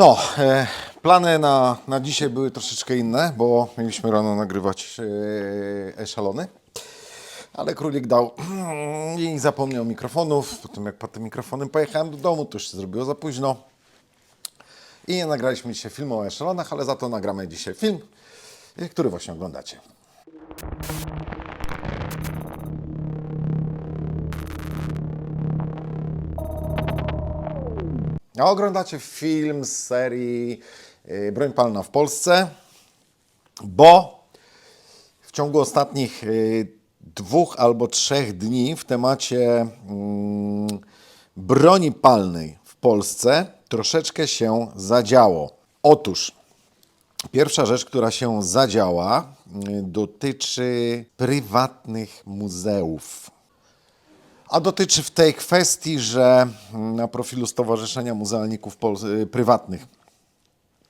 No, e, plany na, na dzisiaj były troszeczkę inne, bo mieliśmy rano nagrywać e. Ale królik dał i zapomniał mikrofonów. Potem jak po tym mikrofonem pojechałem do domu, to już się zrobiło za późno. I nie nagraliśmy dzisiaj filmu o eszalonach, ale za to nagramy dzisiaj film, który właśnie oglądacie. A oglądacie film z serii y, Broń Palna w Polsce, bo w ciągu ostatnich y, dwóch albo trzech dni w temacie mm, broni palnej w Polsce troszeczkę się zadziało. Otóż Pierwsza rzecz, która się zadziała, y, dotyczy prywatnych muzeów. A dotyczy w tej kwestii, że na profilu Stowarzyszenia Muzealników Pol- y, Prywatnych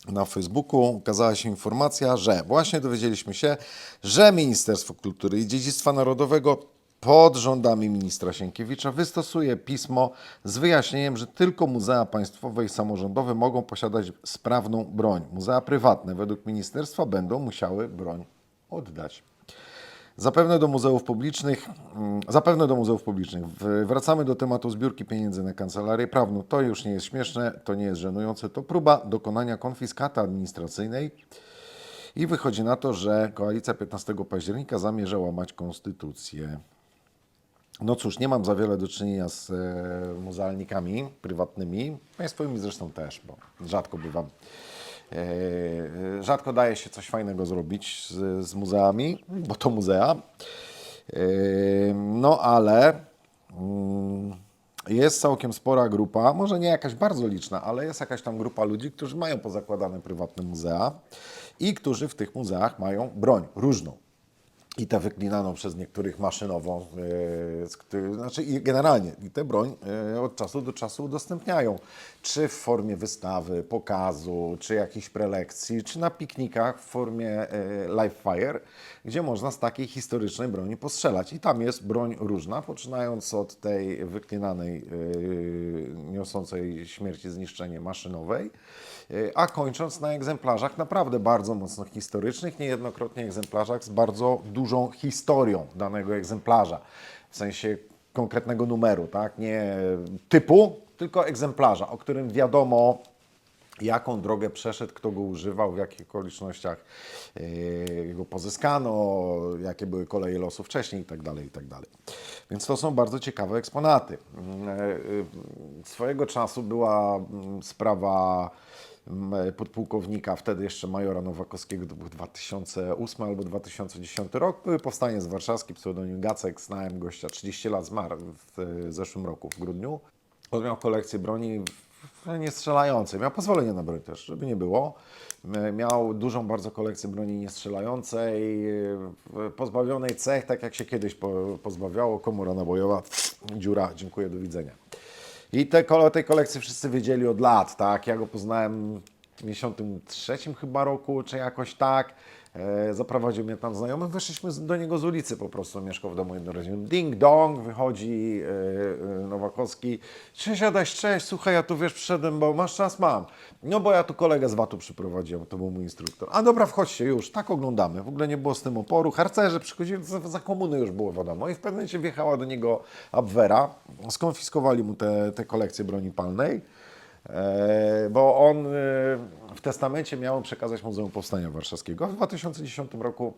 na Facebooku ukazała się informacja, że właśnie dowiedzieliśmy się, że Ministerstwo Kultury i Dziedzictwa Narodowego pod rządami ministra Sienkiewicza wystosuje pismo z wyjaśnieniem, że tylko muzea państwowe i samorządowe mogą posiadać sprawną broń. Muzea prywatne według ministerstwa będą musiały broń oddać. Zapewne do muzeów publicznych, mm, zapewne do muzeów publicznych. Wracamy do tematu zbiórki pieniędzy na kancelarię prawną. To już nie jest śmieszne, to nie jest żenujące. To próba dokonania konfiskaty administracyjnej i wychodzi na to, że koalicja 15 października zamierza łamać konstytucję. No cóż, nie mam za wiele do czynienia z e, muzealnikami prywatnymi, państwowymi zresztą też, bo rzadko bywam. E, rzadko daje się coś fajnego zrobić z, z muzeami, bo to muzea. E, no ale mm, jest całkiem spora grupa, może nie jakaś bardzo liczna, ale jest jakaś tam grupa ludzi, którzy mają pozakładane prywatne muzea i którzy w tych muzeach mają broń różną i tę wyklinaną przez niektórych maszynową, e, znaczy i generalnie i tę broń e, od czasu do czasu udostępniają, czy w formie wystawy, pokazu, czy jakichś prelekcji, czy na piknikach w formie e, live fire, gdzie można z takiej historycznej broni postrzelać. I tam jest broń różna, poczynając od tej wyklinanej, niosącej śmierci zniszczenie maszynowej, a kończąc na egzemplarzach naprawdę bardzo mocno historycznych, niejednokrotnie egzemplarzach z bardzo dużą historią danego egzemplarza, w sensie konkretnego numeru, tak? Nie typu, tylko egzemplarza, o którym wiadomo, jaką drogę przeszedł, kto go używał, w jakich okolicznościach yy, go pozyskano, jakie były koleje losu wcześniej itd., itd. Więc to są bardzo ciekawe eksponaty. Yy, yy, Swojego czasu była mm, sprawa podpułkownika, wtedy jeszcze majora Nowakowskiego, to był 2008 albo 2010 rok, były powstanie z warszawski, pseudonim Gacek, znałem gościa, 30 lat zmarł w e, zeszłym roku, w grudniu. On miał kolekcję broni niestrzelającej, miał pozwolenie na broń też, żeby nie było. M- Miał dużą bardzo kolekcję broni niestrzelającej, e, pozbawionej cech, tak jak się kiedyś po, pozbawiało, komora nabojowa, dziura, dziękuję, do widzenia. I te, kole- tej kolekcji wszyscy wiedzieli od lat, tak? Ja go poznałem w 93 chyba roku, czy jakoś tak. E, zaprowadził mnie tam znajomy, wyszliśmy z, do niego z ulicy po prostu, mieszkał w domu jednorodzinnym. Ding dong, wychodzi e, e, Nowakowski. Cześć Adaś, cześć, słuchaj, ja tu wiesz, przyszedłem, bo masz czas? Mam. No bo ja tu kolegę z VAT-u przyprowadziłem, to był mój instruktor. A dobra, wchodźcie już, tak oglądamy. W ogóle nie było z tym oporu. Harcerze przychodzili, za, za komuny już było wiadomo. I w pewnym momencie wjechała do niego Abwera, skonfiskowali mu te, te kolekcje broni palnej. E, bo on e, w testamencie miał przekazać Muzeum Powstania Warszawskiego. W 2010 roku,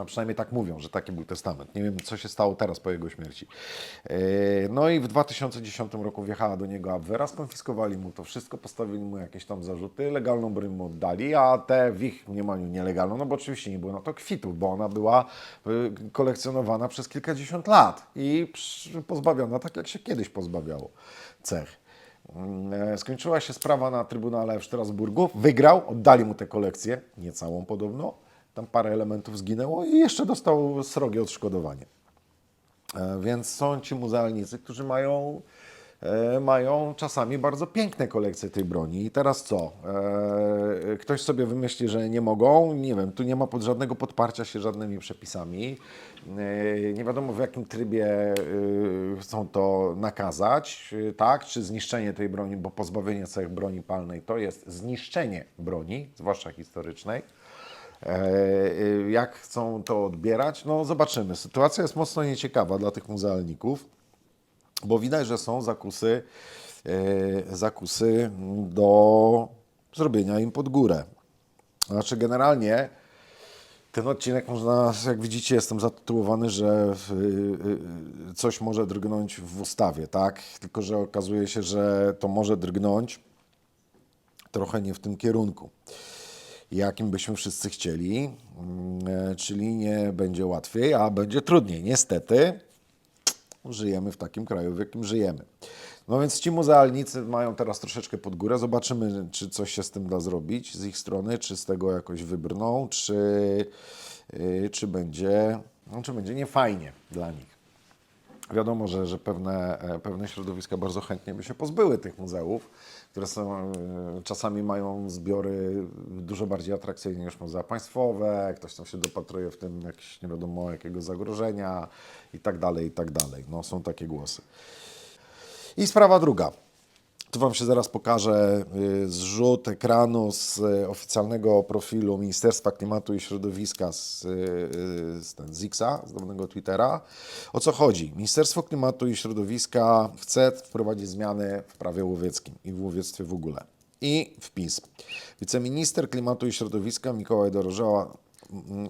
a przynajmniej tak mówią, że taki był testament. Nie wiem, co się stało teraz po jego śmierci. E, No i w 2010 roku wjechała do niego Abwera, skonfiskowali mu to wszystko, postawili mu jakieś tam zarzuty, legalną broń mu oddali, a te w ich mniemaniu nielegalną, no bo oczywiście nie było na to kwitów, bo ona była kolekcjonowana przez kilkadziesiąt lat i pozbawiona tak, jak się kiedyś pozbawiało cech. E, Skończyła się sprawa na Trybunale w Strasburgu. Wygrał, oddali mu tę kolekcję, nie całą podobno. Tam parę elementów zginęło i jeszcze dostał srogie odszkodowanie. E, Więc są ci muzealnicy, którzy mają mają czasami bardzo piękne kolekcje tej broni. I teraz co? E, ktoś sobie wymyśli, że nie mogą, nie wiem, tu nie ma pod żadnego podparcia się żadnymi przepisami. E, nie wiadomo w jakim trybie e, chcą to nakazać, e, tak? Czy zniszczenie tej broni, bo pozbawienie cech broni palnej to jest zniszczenie broni, zwłaszcza historycznej. E, e, Jak chcą to odbierać? No zobaczymy. Sytuacja jest mocno nieciekawa dla tych muzealników, bo widać, że są zakusy, e, zakusy do zrobienia im pod górę. Znaczy generalnie ten odcinek można, jak widzicie, jestem zatytułowany, że y, y, coś może drgnąć w ustawie, tak? Tylko, że okazuje się, że to może drgnąć trochę nie w tym kierunku, jakim byśmy wszyscy chcieli, mm, e, czyli nie będzie łatwiej, a będzie trudniej. Niestety żyjemy w takim kraju, w jakim żyjemy. No więc ci muzealnicy mają teraz troszeczkę pod górę. Zobaczymy, czy coś się z tym da zrobić z ich strony, czy z tego jakoś wybrną, czy, yy, czy, będzie, no, czy będzie niefajnie dla nich. Wiadomo, że, że pewne, e, pewne środowiska bardzo chętnie by się pozbyły tych muzeów, które są, e, czasami mają zbiory dużo bardziej atrakcyjne niż muzea państwowe, ktoś tam się dopatruje w tym jakieś nie wiadomo jakiego zagrożenia i tak dalej, i tak dalej. No, są takie głosy. I sprawa druga. Tu Wam się zaraz pokażę y, zrzut ekranu z y, oficjalnego profilu Ministerstwa Klimatu i Środowiska z, y, z, ten, z Xa, z dawnego Twittera. O co chodzi? Ministerstwo Klimatu i Środowiska chce wprowadzić zmiany w prawie łowieckim i w łowiectwie w ogóle. I wpis. Wiceminister Klimatu i Środowiska Mikołaj Dorożała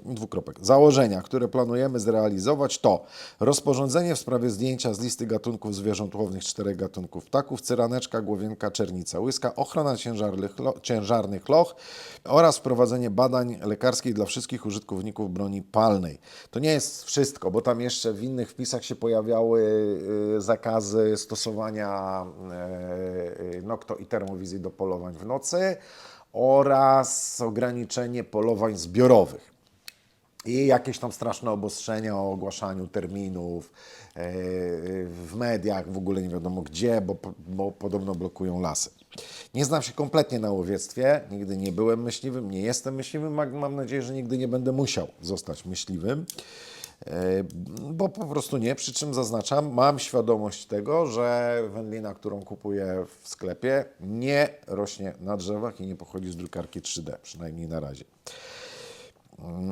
dwukropek. Założenia, które planujemy zrealizować to rozporządzenie w sprawie zdjęcia z listy gatunków zwierząt łownych czterech gatunków ptaków, cyraneczka, głowienka, czernica, łyska, ochrona ciężarnych, lo, ciężarnych loch oraz wprowadzenie badań lekarskich dla wszystkich użytkowników broni palnej. To nie jest wszystko, bo tam jeszcze w innych wpisach się pojawiały y, zakazy stosowania y, y, nokto i termowizji do polowań w nocy oraz ograniczenie polowań zbiorowych. I jakieś tam straszne obostrzenia o ogłaszaniu terminów e, w mediach, w ogóle nie wiadomo gdzie, bo, bo podobno blokują lasy. Nie znam się kompletnie na łowiectwie, nigdy nie byłem myśliwym, nie jestem myśliwym, mam- mam nadzieję, że nigdy nie będę musiał zostać myśliwym. Bo po prostu nie, przy czym zaznaczam, mam świadomość tego, że wędlina, którą kupuję w sklepie, nie rośnie na drzewach i nie pochodzi z drukarki 3D, przynajmniej na razie.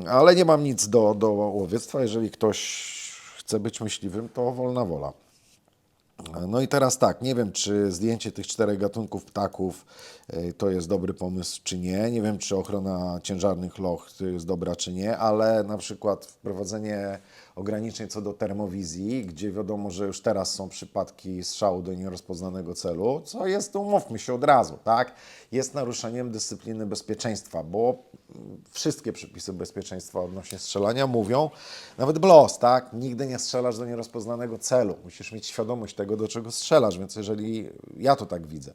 Ale nie mam nic do, do łowiectwa. Jeżeli ktoś chce być myśliwym, to wolna wola. No i teraz tak, nie wiem, czy zdjęcie tych czterech gatunków ptaków y, to jest dobry pomysł, czy nie. Nie wiem, czy ochrona ciężarnych loch to jest dobra, czy nie, ale na przykład wprowadzenie ograniczeń co do termowizji, gdzie wiadomo, że już teraz są przypadki strzału do nierozpoznanego celu, co jest, umówmy się od razu, tak? Jest naruszeniem dyscypliny bezpieczeństwa, bo wszystkie przepisy bezpieczeństwa odnośnie strzelania mówią, nawet BLOS, tak? Nigdy nie strzelasz do nierozpoznanego celu. Musisz mieć świadomość tego, do czego strzelasz, więc jeżeli, ja to tak widzę,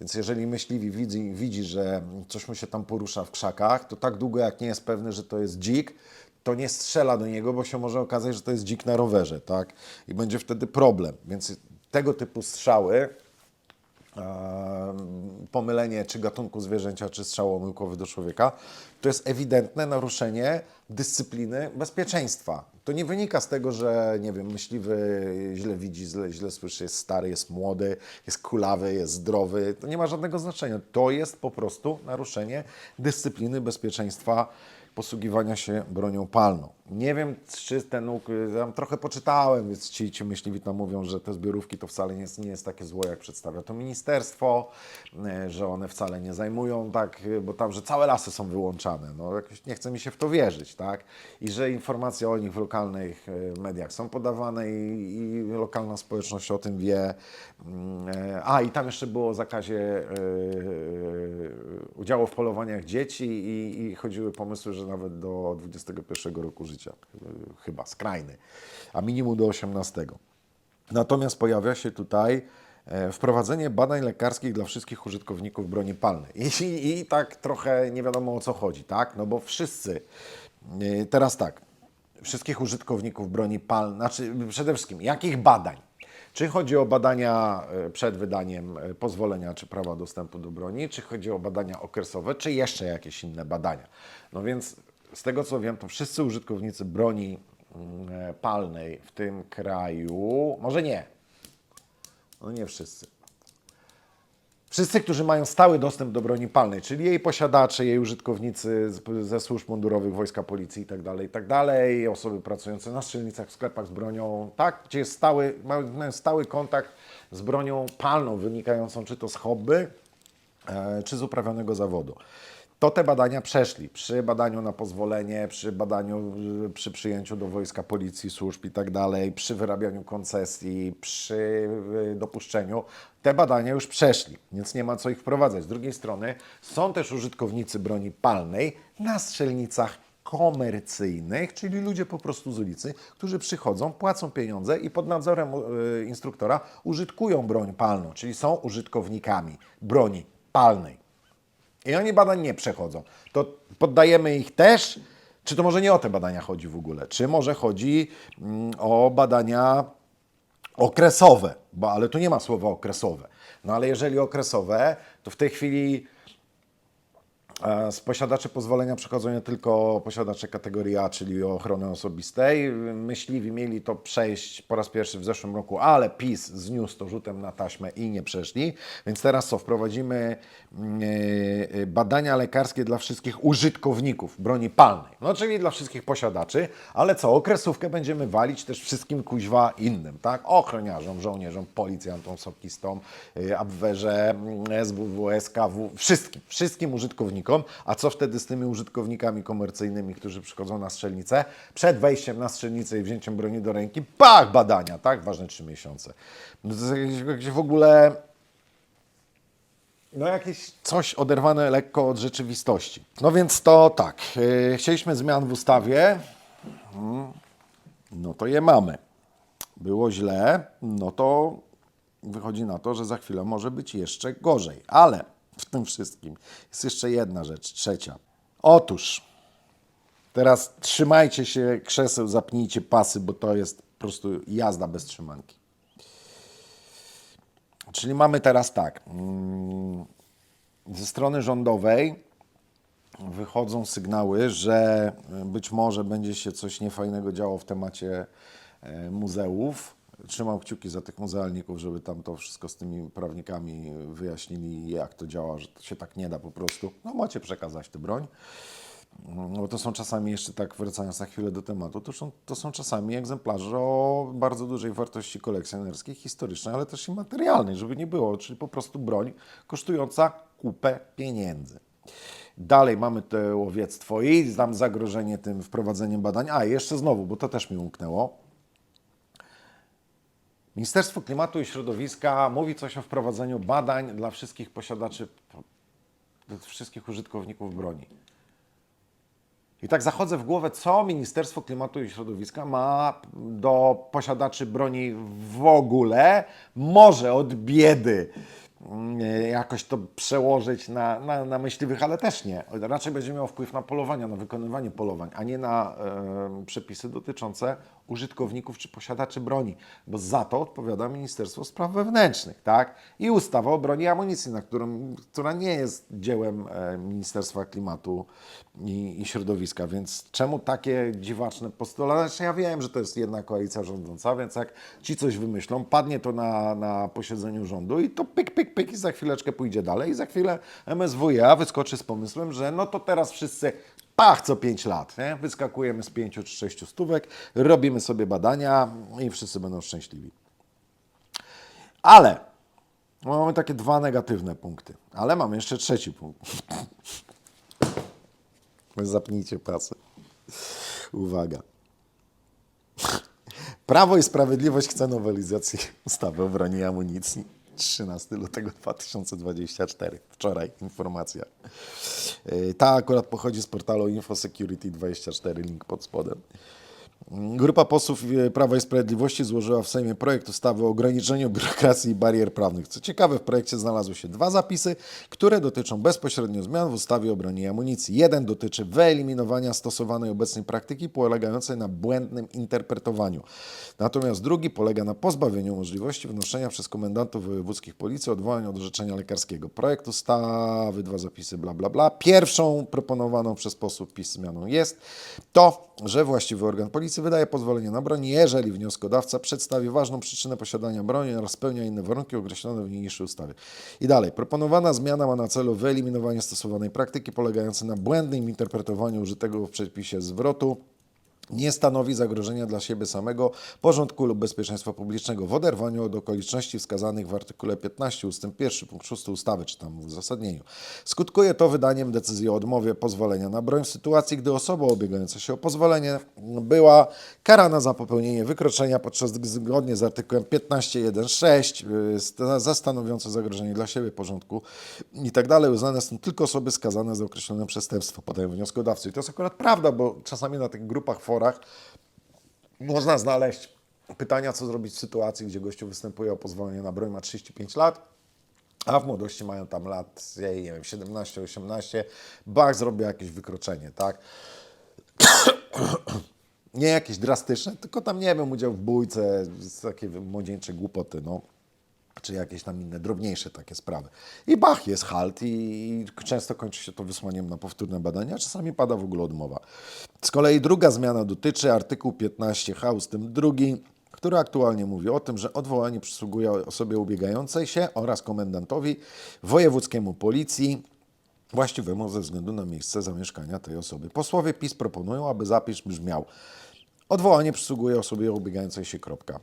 więc jeżeli myśliwi widzi, widzi, że coś mu się tam porusza w krzakach, to tak długo jak nie jest pewny, że to jest dzik, to nie strzela do niego, bo się może okazać, że to jest dzik na rowerze, tak? I będzie wtedy problem. Więc tego typu strzały, e, pomylenie czy gatunku zwierzęcia, czy strzał omyłkowy do człowieka, to jest ewidentne naruszenie dyscypliny bezpieczeństwa. To nie wynika z tego, że nie wiem, myśliwy źle widzi, źle, źle słyszy, jest stary, jest młody, jest kulawy, jest zdrowy. To nie ma żadnego znaczenia. To jest po prostu naruszenie dyscypliny bezpieczeństwa posługiwania się bronią palną. Nie wiem, czy ten łuk, tam trochę poczytałem, więc ci, ci myśliwi tam mówią, że te zbiorówki to wcale nie jest, nie jest takie złe, jak przedstawia to ministerstwo, e, że one wcale nie zajmują tak, e, bo tam, że całe lasy są wyłączane. No, jakoś nie chce mi się w to wierzyć, tak? I że informacje o nich w lokalnych e, mediach są podawane i, i lokalna społeczność o tym wie. Mm, A, i tam jeszcze było o zakazie udziału w polowaniach dzieci i, i chodziły pomysły, że nawet do 21 roku życia, e, chyba skrajny, a minimum do 18. Natomiast pojawia się tutaj e, wprowadzenie badań lekarskich dla wszystkich użytkowników broni palnej. I, i, tak trochę nie wiadomo o co chodzi, tak? No bo wszyscy, e, teraz tak, wszystkich użytkowników broni palnej, znaczy przede wszystkim jakich badań? Czy chodzi o badania e, przed wydaniem pozwolenia czy prawa dostępu do broni, czy chodzi o badania okresowe, czy jeszcze jakieś inne badania. No więc z tego co wiem, to wszyscy użytkownicy broni mm, e, palnej w tym kraju, może nie, no nie wszyscy. Wszyscy, którzy mają stały dostęp do broni palnej, czyli jej posiadacze, jej użytkownicy ze służb mundurowych, wojska, policji itd., itd., osoby pracujące na strzelnicach, w sklepach z bronią, tak, gdzie jest stały, mają, stały kontakt z bronią palną, wynikającą czy to z hobby, e, czy z uprawianego zawodu. To te badania przeszli. Przy badaniu na pozwolenie, przy badaniu, y, przy przyjęciu do wojska, policji, służb i tak dalej, przy wyrabianiu koncesji, przy y, dopuszczeniu, te badania już przeszli, więc nie ma co ich wprowadzać. Z drugiej strony są też użytkownicy broni palnej na strzelnicach komercyjnych, czyli ludzie po prostu z ulicy, którzy przychodzą, płacą pieniądze i pod nadzorem y, instruktora użytkują broń palną, czyli są użytkownikami broni palnej. I oni badań nie przechodzą. To poddajemy ich też, czy to może nie o te badania chodzi w ogóle? Czy może chodzi mm, o badania okresowe? Bo, ale tu nie ma słowa okresowe. No ale jeżeli okresowe, to w tej chwili Z posiadaczy pozwolenia przechodzą nie tylko posiadacze kategorii A, czyli ochrony osobistej. Myśliwi mieli to przejść po raz pierwszy w zeszłym roku, ale PiS zniósł to rzutem na taśmę i nie przeszli. Więc teraz co? Wprowadzimy mm, e, badania lekarskie dla wszystkich użytkowników broni palnej. No czyli dla wszystkich posiadaczy, ale co? Okresówkę będziemy walić też wszystkim kuźwa innym, tak? Ochroniarzom, żołnierzom, policjantom, sokistom, y, Abwerze, mm, SWW, SKW, wszystkim, wszystkim użytkownikom. A co wtedy z tymi użytkownikami komercyjnymi, którzy przychodzą na strzelnicę? Przed wejściem na strzelnicę i wzięciem broni do ręki, pach, badania, tak? Ważne trzy miesiące. No to jest jakieś w ogóle no jakieś coś oderwane lekko od rzeczywistości. No więc to tak, yy, chcieliśmy zmian w ustawie, Mm, no to je mamy. Było źle, no to wychodzi na to, że za chwilę może być jeszcze gorzej. Ale w tym wszystkim jest jeszcze jedna rzecz, trzecia. Otóż teraz trzymajcie się krzeseł, zapnijcie pasy, bo to jest po prostu jazda bez trzymanki. Czyli mamy teraz tak. mm, Ze strony rządowej wychodzą sygnały, że być może będzie się coś niefajnego działo w temacie e, muzeów. Trzymam kciuki za tych muzealników, żeby tam to wszystko z tymi prawnikami wyjaśnili, jak to działa, że to się tak nie da po prostu. No macie przekazać tę broń. No, Bo to są czasami jeszcze tak, wracając na chwilę do tematu, to są, to są czasami egzemplarze o bardzo dużej wartości kolekcjonerskiej, historycznej, ale też i materialnej, żeby nie było, czyli po prostu broń kosztująca kupę pieniędzy. Dalej mamy to łowiectwo i tam zagrożenie tym wprowadzeniem badań. A, jeszcze znowu, bo to też mi umknęło. Ministerstwo Klimatu i Środowiska mówi coś o wprowadzeniu badań dla wszystkich posiadaczy, dla wszystkich użytkowników broni. I tak zachodzę w głowę, co Ministerstwo Klimatu i Środowiska ma do posiadaczy broni w ogóle. Może od biedy mm, jakoś to przełożyć na, na, na myśliwych, ale też nie. Raczej będzie miało wpływ na polowania, na wykonywanie polowań, a nie na e, przepisy dotyczące użytkowników czy posiadaczy broni, bo za to odpowiada Ministerstwo Spraw Wewnętrznych, tak? I ustawa o broni i amunicji, na którą, która nie jest dziełem e, Ministerstwa Klimatu i, i Środowiska, więc czemu takie dziwaczne postulaty? Znaczy, ja wiem, że to jest jedna koalicja rządząca, więc jak ci coś wymyślą, padnie to na, na posiedzeniu rządu i to pyk, pyk, pyk i za chwileczkę pójdzie dalej i za chwilę MSWiA wyskoczy z pomysłem, że no to teraz wszyscy pach co 5 lat, nie? Wyskakujemy z 5 czy 6 stówek, robimy sobie badania i wszyscy będą szczęśliwi. Ale no, mamy takie dwa negatywne punkty, ale mamy jeszcze trzeci punkt. Zapnijcie pasy. Uwaga. Prawo i Sprawiedliwość chce nowelizacji ustawy o broni i amunicji. 13 lutego 2024. Wczoraj informacja. Yy, Ta akurat pochodzi z portalu InfoSecurity24, link pod spodem. Grupa posłów e, Prawa i Sprawiedliwości złożyła w Sejmie projekt ustawy o ograniczeniu biurokracji i barier prawnych. Co ciekawe, w projekcie znalazły się dwa zapisy, które dotyczą bezpośrednio zmian w ustawie o broni i amunicji. Jeden dotyczy wyeliminowania stosowanej obecnej praktyki polegającej na błędnym interpretowaniu. Natomiast drugi polega na pozbawieniu możliwości wnoszenia przez komendantów wojewódzkich policji odwołania od orzeczenia lekarskiego. Projekt ustawy, dwa zapisy, bla, bla, bla. Pierwszą proponowaną przez posłów PiS zmianą jest to, że właściwy organ policji wydaje pozwolenie na broń, jeżeli wnioskodawca przedstawi ważną przyczynę posiadania broni oraz spełnia inne warunki określone w niniejszej ustawie. I dalej. Proponowana zmiana ma na celu wyeliminowanie stosowanej praktyki polegającej na błędnym interpretowaniu użytego w przepisie zwrotu nie stanowi zagrożenia dla siebie samego, porządku lub bezpieczeństwa publicznego w oderwaniu od okoliczności wskazanych w artykule 15 ust. 1 punkt 6 ustawy, czy tam w uzasadnieniu. Skutkuje to wydaniem decyzji o odmowie pozwolenia na broń w sytuacji, gdy osoba ubiegająca się o pozwolenie była karana za popełnienie wykroczenia, podczas gdy zgodnie z artykułem 15.1.6 y, za stanowiące zagrożenie dla siebie, porządku i tak uznane są tylko osoby skazane za określone przestępstwo, podają wnioskodawcy. I to jest akurat prawda, bo czasami na tych grupach, można znaleźć pytania, co zrobić w sytuacji, gdzie gościu występuje o pozwolenie na broń, ma 35 lat, a w młodości mają tam lat, nie wiem, 17, 18, bach, zrobię jakieś wykroczenie, tak? nie jakieś drastyczne, tylko tam, nie wiem, udział w bójce, takie młodzieńcze głupoty, no czy jakieś tam inne, drobniejsze takie sprawy. I bach, jest halt i często kończy się to wysłaniem na powtórne badania, czasami pada w ogóle odmowa. Z kolei druga zmiana dotyczy artykułu 15h ust. 2, który aktualnie mówi o tym, że odwołanie przysługuje osobie ubiegającej się oraz komendantowi wojewódzkiemu policji właściwemu ze względu na miejsce zamieszkania tej osoby. Posłowie PiS proponują, aby zapis brzmiał Odwołanie przysługuje osobie ubiegającej się kropka.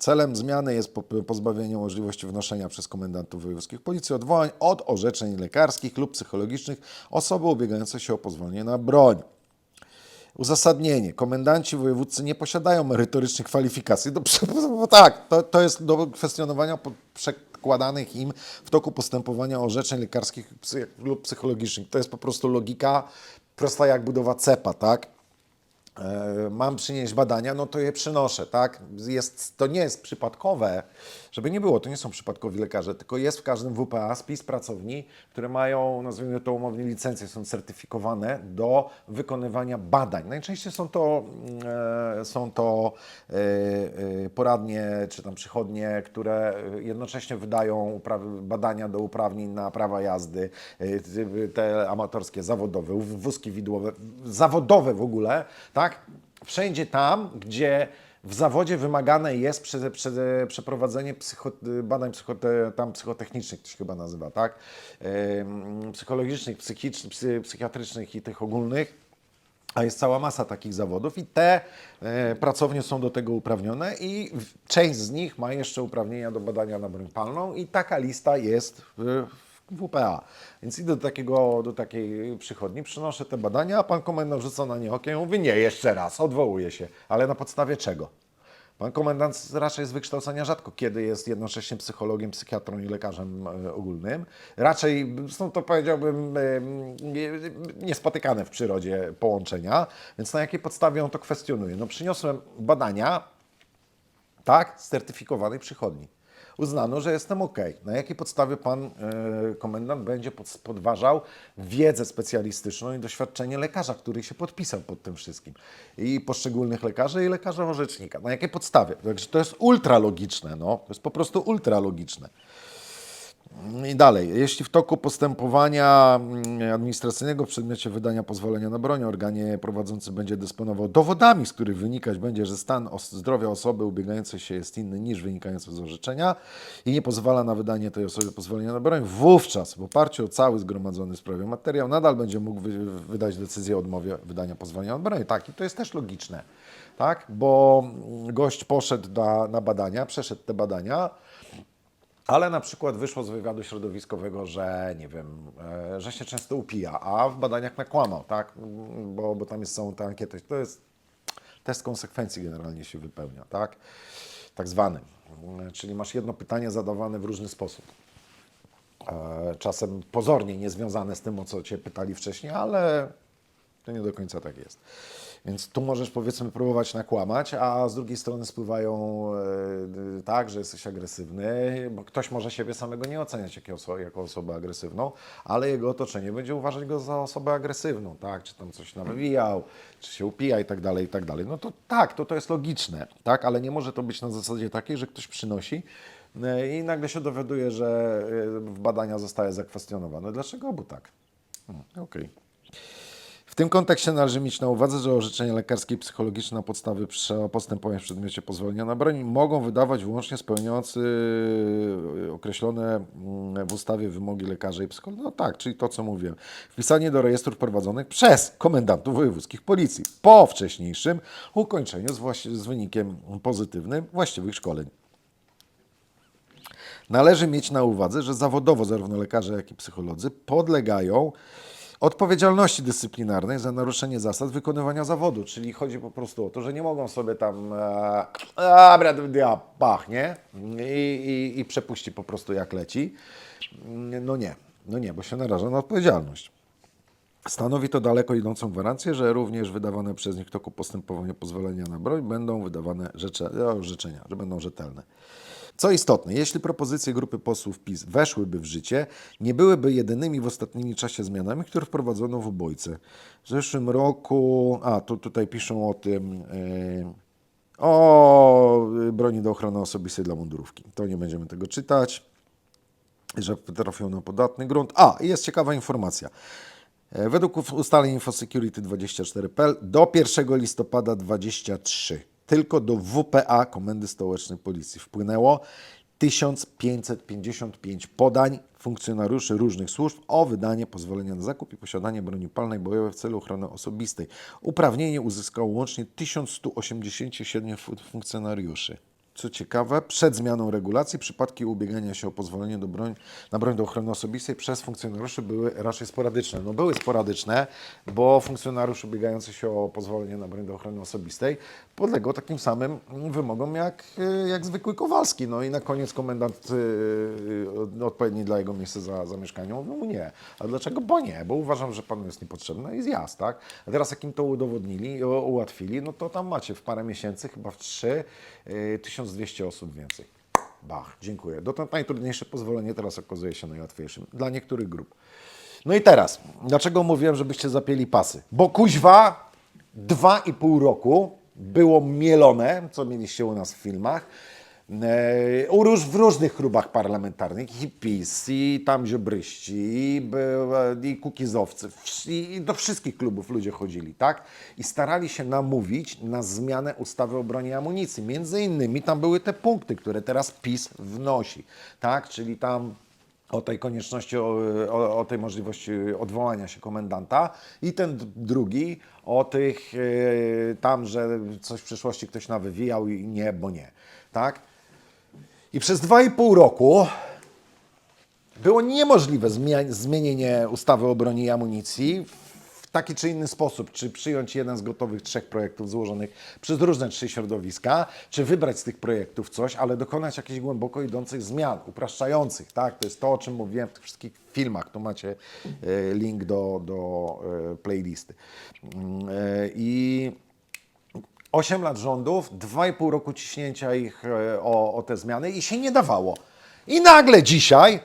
Celem zmiany jest po- pozbawienie możliwości wnoszenia przez komendantów wojewódzkich policji odwołań od orzeczeń lekarskich lub psychologicznych osoby ubiegającej się o pozwolenie na broń. Uzasadnienie. Komendanci wojewódzcy nie posiadają merytorycznych kwalifikacji. Do, tak, to, to jest do kwestionowania przekładanych im w toku postępowania orzeczeń lekarskich lub psychologicznych. To jest po prostu logika prosta jak budowa cepa, tak? E, mam przynieść badania, no to je przynoszę, tak? Jest, to nie jest przypadkowe, żeby nie było, to nie są przypadkowi lekarze, tylko jest w każdym WPA spis pracowni, które mają, nazwijmy to umownie, licencje, są certyfikowane do wykonywania badań. Najczęściej są to, e, są to e, e, poradnie czy tam przychodnie, które jednocześnie wydają badania do uprawnień na prawa jazdy, e, te amatorskie, zawodowe, wózki widłowe, zawodowe w ogóle, tak? Wszędzie tam, gdzie w zawodzie wymagane jest prze, prze, przeprowadzenie psycho, badań tam psychotechnicznych, to się chyba nazywa, tak? Psychologicznych, psychicznych, psy, psychiatrycznych i tych ogólnych. A jest cała masa takich zawodów i te e, pracownie są do tego uprawnione i część z nich ma jeszcze uprawnienia do badania na broń palną i taka lista jest w WPA. Więc idę do, takiego, do takiej przychodni, przynoszę te badania, a pan komendant rzuca na nie okiem i mówi nie, jeszcze raz, odwołuje się. Ale na podstawie czego? Pan komendant raczej z wykształcenia rzadko kiedy jest jednocześnie psychologiem, psychiatrą i lekarzem e, ogólnym. Raczej są to powiedziałbym nie- niespotykane w przyrodzie połączenia, więc na jakiej podstawie on to kwestionuje? No przyniosłem badania, tak, z certyfikowanej przychodni. Uznano, że jestem ok. Na jakiej podstawie pan e, komendant będzie pod, podważał wiedzę specjalistyczną i doświadczenie lekarza, który się podpisał pod tym wszystkim? I poszczególnych lekarzy, i lekarza orzecznika. Na jakiej podstawie? Także to jest ultralogiczne, no. To jest po prostu ultralogiczne. I dalej, jeśli w toku postępowania mm, administracyjnego w przedmiocie wydania pozwolenia na broń organie prowadzący będzie dysponował dowodami, z których wynikać będzie, że stan zdrowia osoby ubiegającej się jest inny niż wynikający z orzeczenia i nie pozwala na wydanie tej osobie pozwolenia na broń, wówczas w oparciu o cały zgromadzony w sprawie materiał nadal będzie mógł wy- wydać decyzję o odmowie wydania pozwolenia na broń. Tak, i to jest też logiczne, tak, bo mm, gość poszedł na badania, przeszedł te badania, ale na przykład wyszło z wywiadu środowiskowego, że nie wiem, e, że się często upija, a w badaniach nakłamał, tak? Bo, bo tam jest, są te ankiety. To jest test konsekwencji generalnie się wypełnia, tak? Tak zwany. Czyli masz jedno pytanie zadawane w różny sposób. E, Czasem pozornie niezwiązane z tym, o co Cię pytali wcześniej, ale to nie do końca tak jest. Więc tu możesz powiedzmy próbować nakłamać, a z drugiej strony spływają e, tak, że jesteś agresywny, bo ktoś może siebie samego nie oceniać jako, oso- jako osobę agresywną, ale jego otoczenie będzie uważać go za osobę agresywną, tak? Czy tam coś nawijał, czy się upija i tak dalej, i tak dalej. No to tak, to, to jest logiczne, tak? Ale nie może to być na zasadzie takiej, że ktoś przynosi e, i nagle się dowiaduje, że e, w badania zostaje zakwestionowane. Dlaczego? Bo tak. Hmm, Okej. W tym kontekście należy mieć na uwadze, że orzeczenia lekarskie i psychologiczne na podstawie postępowań w przedmiocie pozwolenia na broń mogą wydawać wyłącznie spełniający y, określone mm, w ustawie wymogi lekarza i psychologa. No tak, czyli to, co mówiłem. Wpisanie do rejestrów prowadzonych przez komendantów wojewódzkich policji po wcześniejszym ukończeniu z, z wynikiem pozytywnym właściwych szkoleń. Należy mieć na uwadze, że zawodowo zarówno lekarze, jak i psycholodzy podlegają odpowiedzialności dyscyplinarnej za naruszenie zasad wykonywania zawodu. Czyli chodzi po prostu o to, że nie mogą sobie tam e, dobra, ja pachnie i, i, i przepuści po prostu jak leci. No nie, no nie, bo się naraża na odpowiedzialność. Stanowi to daleko idącą gwarancję, że również wydawane przez nich w toku postępowania pozwolenia na broń będą wydawane rzecze, e, orzeczenia, że będą rzetelne. Co istotne, jeśli propozycje grupy posłów PiS weszłyby w życie, nie byłyby jedynymi w ostatnim czasie zmianami, które wprowadzono w ubojce. W zeszłym roku, a tu tutaj piszą o tym, yy, o y, broni do ochrony osobistej dla mundurówki. To nie będziemy tego czytać że trafią na podatny grunt. A, jest ciekawa informacja. E, Według ustaleń InfoSecurity24.pl do 1 listopada 23 tylko do WPA Komendy Stołecznej Policji wpłynęło 1555 podań funkcjonariuszy różnych służb o wydanie pozwolenia na zakup i posiadanie broni palnej bojowej w celu ochrony osobistej. Uprawnienie uzyskało łącznie 1187 fu- funkcjonariuszy. Co ciekawe, przed zmianą regulacji przypadki ubiegania się o pozwolenie do broń, na broń do ochrony osobistej przez funkcjonariuszy były raczej sporadyczne. No były sporadyczne, bo funkcjonariusz ubiegający się o pozwolenie na broń do ochrony osobistej podlegał takim samym wymogom jak, y, jak zwykły Kowalski. No i na koniec komendant y, y, odpowiedni dla jego miejsca za, zamieszkania mówił mu nie. A dlaczego? Bo nie, bo uważam, że panu jest niepotrzebny i zjazd, tak? A teraz jak im to udowodnili, ułatwili, no to tam macie w parę miesięcy, chyba w trzy, y, 1200 osób więcej. Bach, dziękuję. Dotąd najtrudniejsze pozwolenie teraz okazuje się najłatwiejszym dla niektórych grup. No i teraz, dlaczego mówiłem, żebyście zapięli pasy? Bo kuźwa dwa i pół roku było mielone, co mieliście u nas w filmach, e, w różnych klubach parlamentarnych, i PiS, i tam ziobryści, i, i kukizowcy, i do wszystkich klubów ludzie chodzili, tak? I starali się namówić na zmianę ustawy o broni i amunicji. Między innymi tam były te punkty, które teraz PiS wnosi, tak? Czyli tam o tej konieczności, o, o, o tej możliwości odwołania się komendanta. I ten drugi o tych e, tam, że coś w przyszłości ktoś nawywijał i nie, bo nie, tak? I przez dwa i pół roku było niemożliwe zmienienie ustawy o broni i amunicji w taki czy inny sposób, czy przyjąć jeden z gotowych trzech projektów złożonych przez różne trzy środowiska, czy wybrać z tych projektów coś, ale dokonać jakichś głęboko idących zmian, upraszczających, tak? To jest to, o czym mówiłem w tych wszystkich filmach. Tu macie e, link do, do e, playlisty. E, I 8 lat rządów, 2,5 roku ciśnięcia ich o, o te zmiany i się nie dawało. I nagle dzisiaj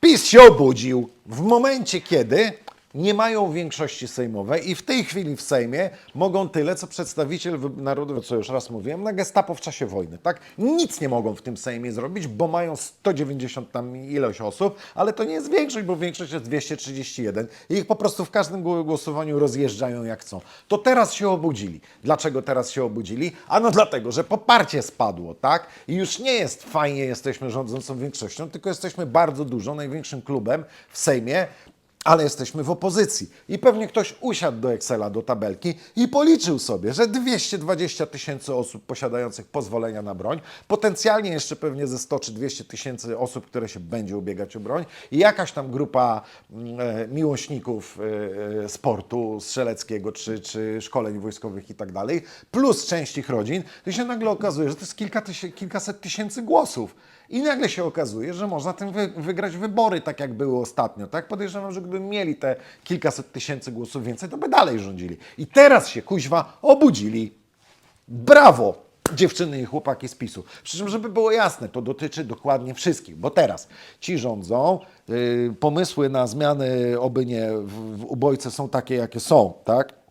PiS się obudził w momencie, kiedy nie mają większości sejmowej i w tej chwili w Sejmie mogą tyle, co przedstawiciel narodu, co już raz mówiłem, na gestapo w czasie wojny, tak? Nic nie mogą w tym Sejmie zrobić, bo mają 190 tam ileś osób, ale to nie jest większość, bo większość jest 231 i ich po prostu w każdym gło- głosowaniu rozjeżdżają jak chcą. To teraz się obudzili. Dlaczego teraz się obudzili? Ano dlatego, że poparcie spadło, tak? I już nie jest fajnie, jesteśmy rządzącą większością, tylko jesteśmy bardzo dużo, największym klubem w Sejmie, ale jesteśmy w opozycji. I pewnie ktoś usiadł do Excela, do tabelki i policzył sobie, że 220 tysięcy osób posiadających pozwolenia na broń, potencjalnie jeszcze pewnie ze 100 czy 200 tysięcy osób, które się będzie ubiegać o broń i jakaś tam grupa mm, e, miłośników e, e, sportu strzeleckiego czy, czy szkoleń wojskowych i tak dalej, plus część ich rodzin, to się nagle okazuje, że to jest kilka tysię, kilkaset tysięcy głosów. I nagle się okazuje, że można tym wy, wygrać wybory, tak jak były ostatnio. Tak podejrzewam, że gdyby mieli te kilkaset tysięcy głosów więcej, to by dalej rządzili. I teraz się kuźwa obudzili. Brawo! Dziewczyny i chłopaki z PiSu. Przy czym, żeby było jasne, to dotyczy dokładnie wszystkich, bo teraz ci rządzą, yy, pomysły na zmiany oby nie w, w ubojce są takie, jakie są, tak?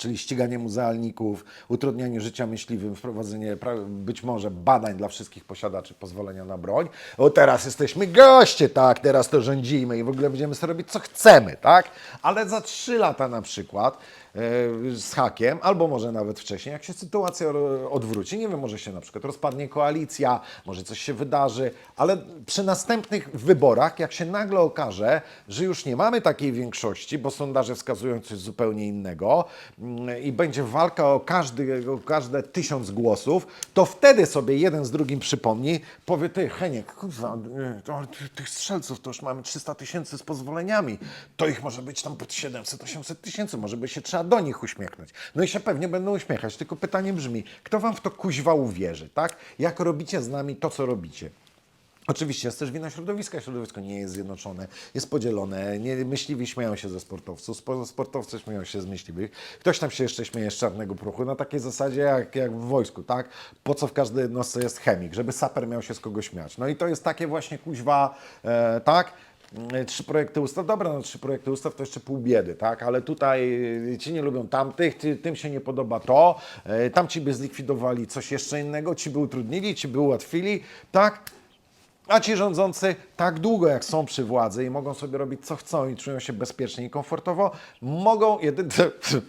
Czyli ściganie muzealników, utrudnianie życia myśliwym, wprowadzenie być może badań dla wszystkich posiadaczy pozwolenia na broń. O teraz jesteśmy goście, tak, teraz to rządzimy i w ogóle będziemy sobie robić co chcemy, tak? Ale za trzy lata na przykład z hakiem, albo może nawet wcześniej, jak się sytuacja odwróci, nie wiem, może się na przykład rozpadnie koalicja, może coś się wydarzy, ale przy następnych wyborach, jak się nagle okaże, że już nie mamy takiej większości, bo sondaże wskazują coś zupełnie innego mm, i będzie walka o, każdy, o każde tysiąc głosów, to wtedy sobie jeden z drugim przypomni, powie ty, Heniek, kurwa, ty- tych strzelców to już mamy 300 tysięcy z pozwoleniami, to ich może być tam pod 700-800 tysięcy, może by się trzeba do nich uśmiechnąć. No i się pewnie będą uśmiechać, tylko pytanie brzmi, kto wam w to kuźwa uwierzy, tak? Jak robicie z nami to, co robicie? Oczywiście jest też wina środowiska. Środowisko nie jest zjednoczone, jest podzielone. Nie, myśliwi śmieją się ze sportowców, spo, sportowcy śmieją się z myśliwych. Ktoś tam się jeszcze śmieje z czarnego prochu na takiej zasadzie jak, jak w wojsku, tak? Po co w każdej jednostce jest chemik, żeby saper miał się z kogo śmiać. No i to jest takie właśnie kuźwa, e, tak? Mm, Trzy projekty ustaw, dobra, no trzy projekty ustaw to jeszcze pół biedy, tak? Ale tutaj y, ci nie lubią tamtych, ty, tym się nie podoba to, e, tamci by zlikwidowali coś jeszcze innego, ci by utrudnili, ci by ułatwili, tak? A ci rządzący tak długo jak są przy władzy i mogą sobie robić co chcą i czują się bezpiecznie i komfortowo, mogą jedynie,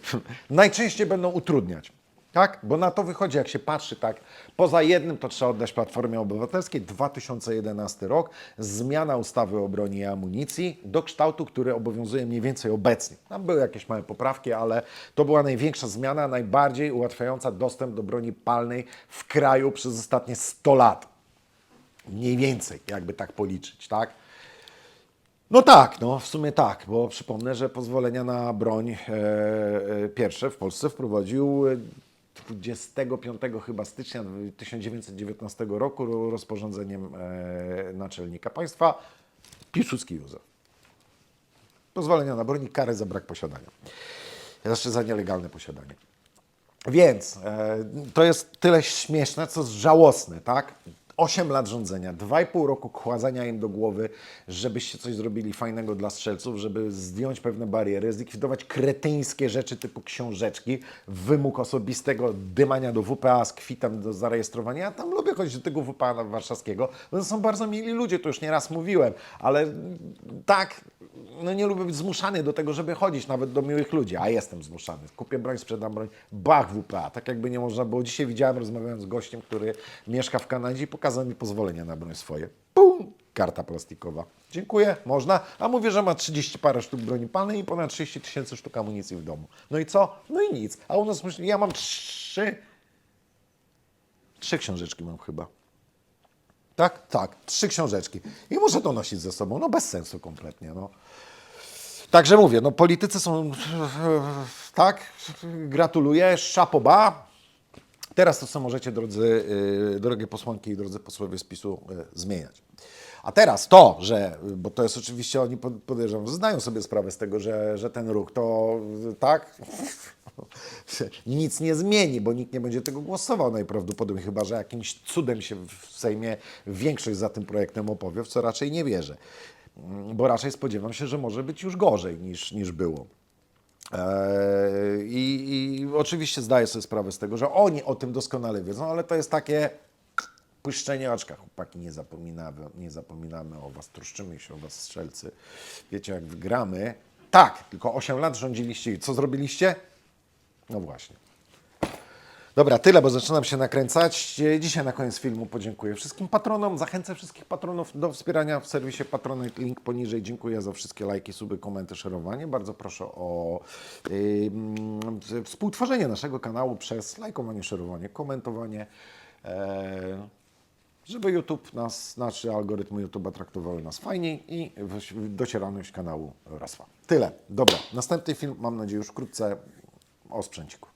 najczęściej będą utrudniać. Tak? Bo na to wychodzi, jak się patrzy tak, poza jednym to trzeba oddać Platformie Obywatelskiej, 2011 rok, zmiana ustawy o broni i amunicji do kształtu, który obowiązuje mniej więcej obecnie. Tam były jakieś małe poprawki, ale to była największa zmiana, najbardziej ułatwiająca dostęp do broni palnej w kraju przez ostatnie 100 lat. Mniej więcej, jakby tak policzyć, tak? No tak, no w sumie tak, bo przypomnę, że pozwolenia na broń e, e, pierwsze w Polsce wprowadził e, 25 chyba stycznia 1919 roku ro- rozporządzeniem e, naczelnika państwa Piłsudski Józef. Pozwolenia na broń i kary za brak posiadania. Jeszcze za nielegalne posiadanie. Więc e, to jest tyle śmieszne, co żałosne, tak? 8 lat rządzenia, 2,5 roku kładzenia im do głowy, żebyście coś zrobili fajnego dla strzelców, żeby zdjąć pewne bariery, zlikwidować kretyńskie rzeczy typu książeczki, wymóg osobistego dymania do WPA z kwitem do zarejestrowania. Ja tam lubię chodzić do tego WPA warszawskiego, bo to są bardzo mili ludzie, to już nieraz mówiłem, ale tak, no nie lubię być zmuszany do tego, żeby chodzić nawet do miłych ludzi, a jestem zmuszany. Kupię broń, sprzedam broń, bach WPA, tak jakby nie można było. Dzisiaj widziałem, rozmawiałem z gościem, który mieszka w Kanadzie i pokazał mi pozwolenia na broń swoje. Pum! Karta plastikowa. Dziękuję, można. A mówię, że ma 30 parę sztuk broni palnej i ponad 30 tysięcy sztuk amunicji w domu. No i co? No i nic. A u nas, ja mam trzy, trzy książeczki mam chyba. Tak? Tak, trzy książeczki. I muszę to nosić ze sobą. No bez sensu kompletnie, no. Także mówię, no politycy są, tak, gratuluję, szapoba. Teraz to, co możecie, drodzy, y, drogie posłanki i drodzy posłowie z PiSu, y, zmieniać. A teraz to, że, bo to jest oczywiście, oni pod- podejrzewam, zdają sobie sprawę z tego, że, że ten ruch to, y, tak, nic nie zmieni, bo nikt nie będzie tego głosował najprawdopodobniej, chyba że jakimś cudem się w Sejmie większość za tym projektem opowie, w co raczej nie wierzę. Mm, Bo raczej spodziewam się, że może być już gorzej niż, niż było. Eee, I, I oczywiście zdaję sobie sprawę z tego, że oni o tym doskonale wiedzą, ale to jest takie puszczenie oczka. Chłopaki, nie zapominamy, nie zapominamy o was, troszczymy się o was strzelcy. Wiecie, jak wygramy, tak, tylko 8 lat rządziliście i co zrobiliście? No właśnie. Dobra, tyle, bo zaczynam się nakręcać. E, Dzisiaj na koniec filmu podziękuję wszystkim patronom. Zachęcę wszystkich patronów do wspierania w serwisie Patronite. Link poniżej. Dziękuję za wszystkie lajki, suby, komenty, szerowanie. Bardzo proszę o yy, współtworzenie naszego kanału przez lajkowanie, szerowanie, komentowanie. E, żeby YouTube nas, nasze algorytmy YouTube'a traktowały nas fajniej i docieralność kanału rosła. Tyle. Dobra, następny film mam nadzieję już wkrótce o sprzęciku.